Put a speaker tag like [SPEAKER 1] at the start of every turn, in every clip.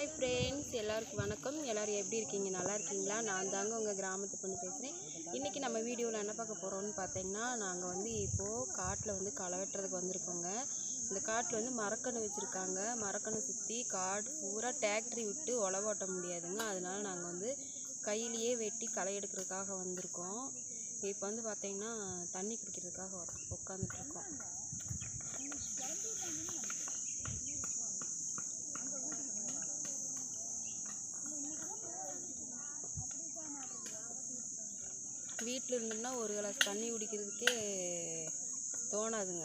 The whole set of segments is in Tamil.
[SPEAKER 1] ஹாய் ஃப்ரெண்ட்ஸ் எல்லாருக்கும் வணக்கம் எல்லோரும் எப்படி இருக்கீங்க நல்லா இருக்கீங்களா நான் தாங்க உங்கள் கிராமத்து பொண்ணு பேசுகிறேன் இன்றைக்கி நம்ம வீடியோவில் என்ன பார்க்க போகிறோம்னு பார்த்தீங்கன்னா நாங்கள் வந்து இப்போது காட்டில் வந்து களை வெட்டுறதுக்கு வந்திருக்கோங்க இந்த காட்டில் வந்து மரக்கன்று வச்சுருக்காங்க மரக்கன்று சுற்றி காடு பூரா டேக்டரி விட்டு உழவோட்ட முடியாதுங்க அதனால் நாங்கள் வந்து கையிலேயே வெட்டி களை எடுக்கிறதுக்காக வந்திருக்கோம் இப்போ வந்து பார்த்திங்கன்னா தண்ணி குடிக்கிறதுக்காக உட்காந்துட்ருக்கோம் வீட்டில் இருந்தோம்னா ஒரு கிளாஸ் தண்ணி குடிக்கிறதுக்கே தோணாதுங்க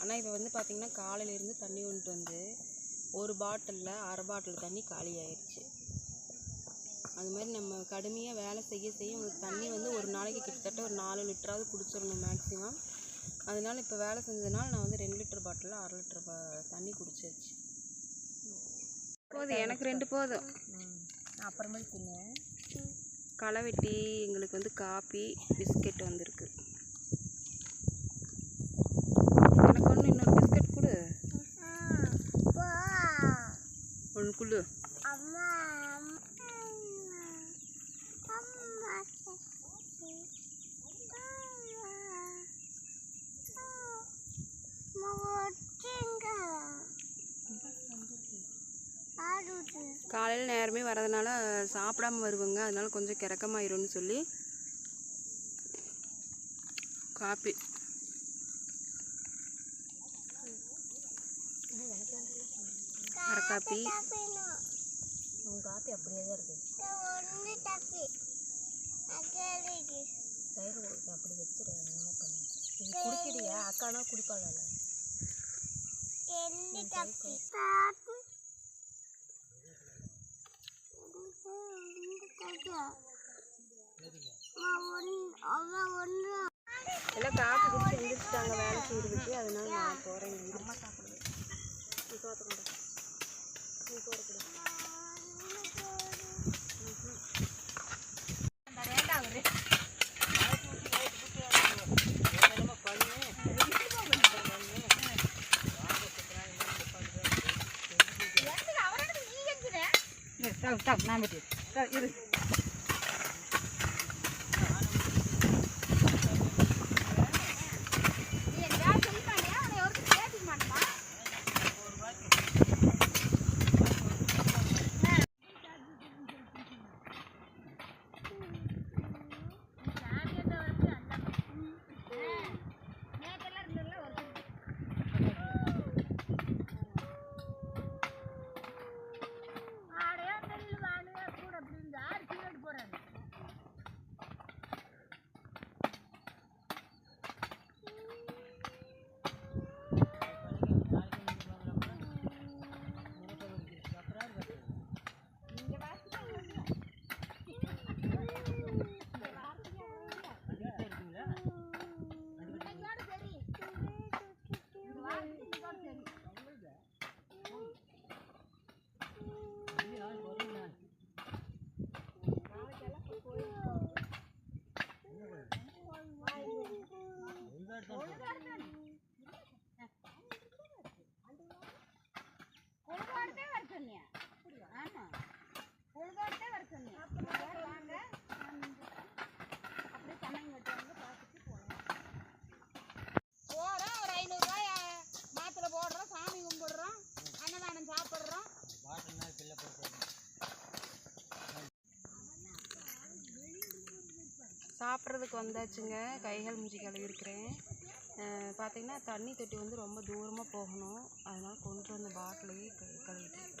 [SPEAKER 1] ஆனால் இப்போ வந்து பார்த்திங்கன்னா காலையிலேருந்து தண்ணி கொண்டு வந்து ஒரு பாட்டிலில் அரை பாட்டில் தண்ணி காலி ஆயிடுச்சு அது மாதிரி நம்ம கடுமையாக வேலை செய்ய செய்ய நம்மளுக்கு தண்ணி வந்து ஒரு நாளைக்கு கிட்டத்தட்ட ஒரு நாலு லிட்டராவது குடிச்சிடணும் மேக்ஸிமம் அதனால் இப்போ வேலை செஞ்சதுனால நான் வந்து ரெண்டு லிட்டர் பாட்டிலில் அரை லிட்டர் பா தண்ணி குடிச்சாச்சு போதும் எனக்கு ரெண்டு போதும் அப்புறமே தின்னேன் வெட்டி எங்களுக்கு வந்து காபி பிஸ்கெட் வந்திருக்கு காலையில் நேரமே வரதுனால சாப்பிடாம வருவாங்க அதனால கொஞ்சம் கிறக்கமாயிரும்னு சொல்லி காப்பி காப்பி காப்பி அப்படியே தான்
[SPEAKER 2] இருக்கு தயிர் அப்படி வச்சுரு என்னமோ எல்லாம் காஃபி குடிச்சு எழுந்திரிச்சிட்டாங்க வேலை செய்யறதுக்கு அதனால நான் போகிறேன் அம்மா சாப்பிடுவேன் நீ சோத்துக்கூட நீ போகிறக்கூட நான் இரு
[SPEAKER 1] சாப்பிட்றதுக்கு வந்தாச்சுங்க கைகள் மூஞ்சி கழுவிருக்கிறேன் பார்த்திங்கன்னா தண்ணி தொட்டி வந்து ரொம்ப தூரமாக போகணும் அதனால் கொண்டு வந்த பாட்டிலையே கை கழுவிட்டேன்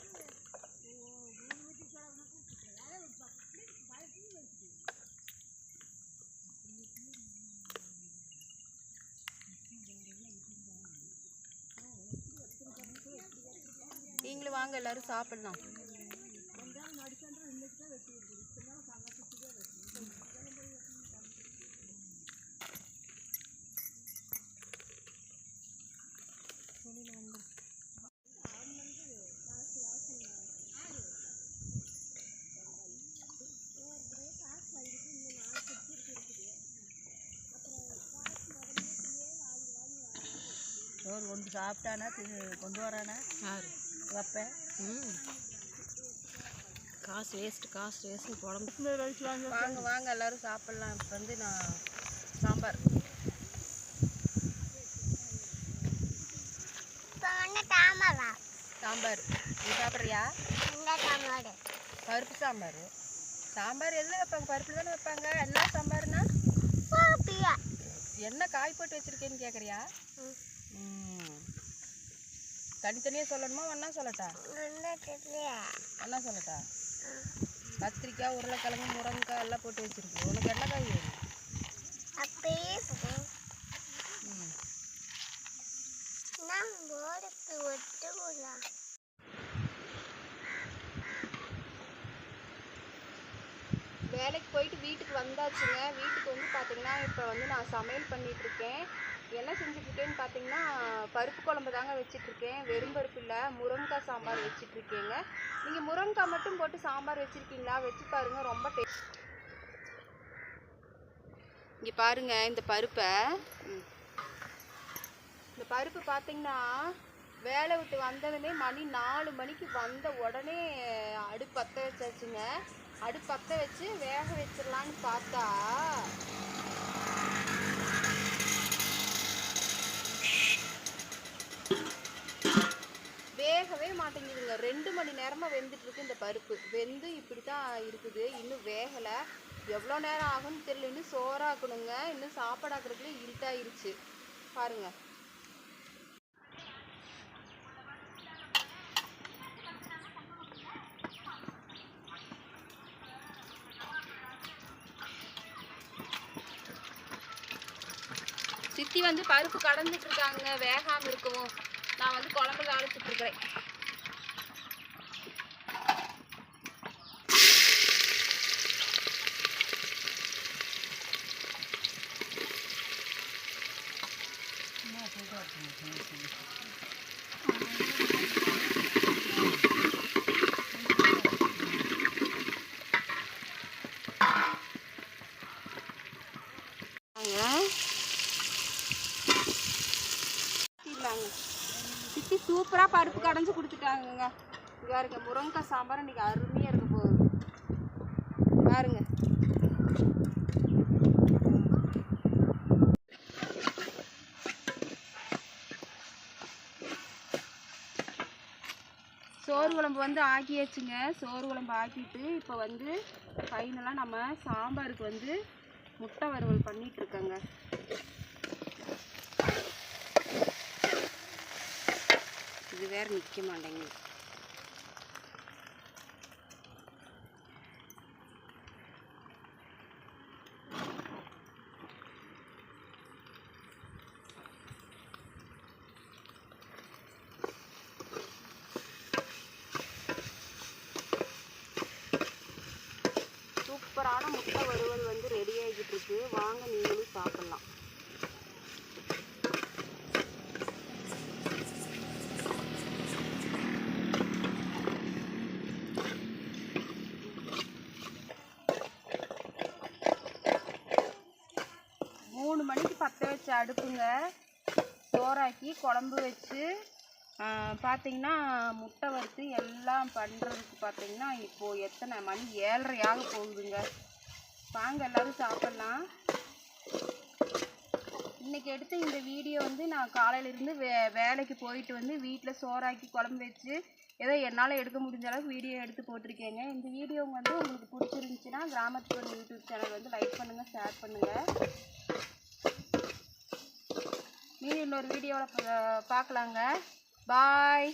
[SPEAKER 1] நீங்களும் வாங்க எல்லோரும் சாப்பிட்லாம் சோறு கொண்டு சாப்பிட்டானே கொண்டு வரானே யார் வைப்பேன் காசு வேஸ்ட்டு காசு வேஸ்ட்டு குழம்பு வாங்க வாங்க எல்லோரும் சாப்பிட்லாம் இப்போ வந்து நான் சாம்பார் சாம்பார் நீ சாப்பிட்றியா பருப்பு சாம்பார் சாம்பார் எதில் வைப்பாங்க பருப்பு தானே வைப்பாங்க என்ன சாம்பார்னா என்ன காய் போட்டு வச்சுருக்கேன்னு கேட்குறியா தனித்தனியே சொல்லணுமா ஒன்றா சொல்லட்டா ஒன்றா சொல்லட்டா கத்திரிக்காய் உருளைக்கிழங்கு முருங்கைக்காய் எல்லாம் போட்டு வச்சுருக்கோம் உனக்கு என்ன காய் வேணும் அப்படியே வேலைக்கு போயிட்டு வீட்டுக்கு வந்தாச்சுங்க வீட்டுக்கு வந்து பார்த்தீங்கன்னா இப்போ வந்து நான் சமையல் பண்ணிகிட்ருக்கேன் என்ன செஞ்சுட்ருக்கேன்னு பார்த்தீங்கன்னா பருப்பு குழம்பு தாங்க வச்சிட்ருக்கேன் வெறும் பருப்பு இல்லை முருங்கைக்காய் சாம்பார் வச்சிட்ருக்கேங்க நீங்கள் முருங்கைக்காய் மட்டும் போட்டு சாம்பார் வச்சுருக்கீங்களா வச்சு பாருங்கள் ரொம்ப டேஸ்ட் இங்கே பாருங்கள் இந்த பருப்பை இந்த பருப்பு பார்த்திங்கன்னா வேலை விட்டு வந்ததுமே மணி நாலு மணிக்கு வந்த உடனே அடுப்பு பற்ற வச்சாச்சுங்க அடுப்பு பற்ற வச்சு வேக வச்சிடலான்னு பார்த்தா மணி நேரமாக இருக்கு இந்த பருப்பு வெந்து இப்படி தான் இருக்குது இன்னும் வேகலை எவ்வளோ நேரம் ஆகும்னு தெரியல இன்னும் சோறாக்கணுங்க இன்னும் சாப்பாடாக்குறதுக்குள்ளே இருட்டாயிருச்சு பாருங்க சித்தி வந்து பருப்பு கடந்துட்டு இருக்காங்க வேகாமல் இருக்கவும் நான் வந்து குழம்பு அழைச்சிட்டு இருக்கிறேன் கடைஞ்சி கொடுத்துட்டாங்கங்க பாருங்க முருங்கைக்காய் சாம்பார் இன்னைக்கு அருமையாக இருக்க போகுது பாருங்க சோறு குழம்பு வந்து ஆக்கியாச்சுங்க சோறு குழம்பு ஆக்கிட்டு இப்போ வந்து ஃபைனலாக நம்ம சாம்பாருக்கு வந்து முட்டை வறுவல் இருக்கோங்க வேறு വേറെ നിൽക്കുമുണ്ടെങ്കിൽ சூப்பரான முட்டை வருவது வந்து ரெடி ஆகிட்டு இருக்கு வாங்க நீங்களும் சாப்பிடலாம் அடுப்புங்க சோறாக்கி குழம்பு வச்சு பார்த்தீங்கன்னா முட்டை வறுத்து எல்லாம் பண்ணுறதுக்கு பார்த்தீங்கன்னா இப்போது எத்தனை மணி ஏழரையாக போகுதுங்க வாங்க எல்லோரும் சாப்பிட்லாம் இன்றைக்கி எடுத்து இந்த வீடியோ வந்து நான் காலையிலேருந்து வே வேலைக்கு போயிட்டு வந்து வீட்டில் சோறாக்கி குழம்பு வச்சு ஏதோ என்னால் எடுக்க முடிஞ்ச அளவுக்கு வீடியோ எடுத்து போட்டிருக்கேங்க இந்த வீடியோ வந்து உங்களுக்கு பிடிச்சிருந்துச்சின்னா கிராமத்து யூடியூப் சேனல் வந்து லைக் பண்ணுங்கள் ஷேர் பண்ணுங்கள் மீதி இன்னொரு வீடியோவில் பார்க்கலாங்க பாய்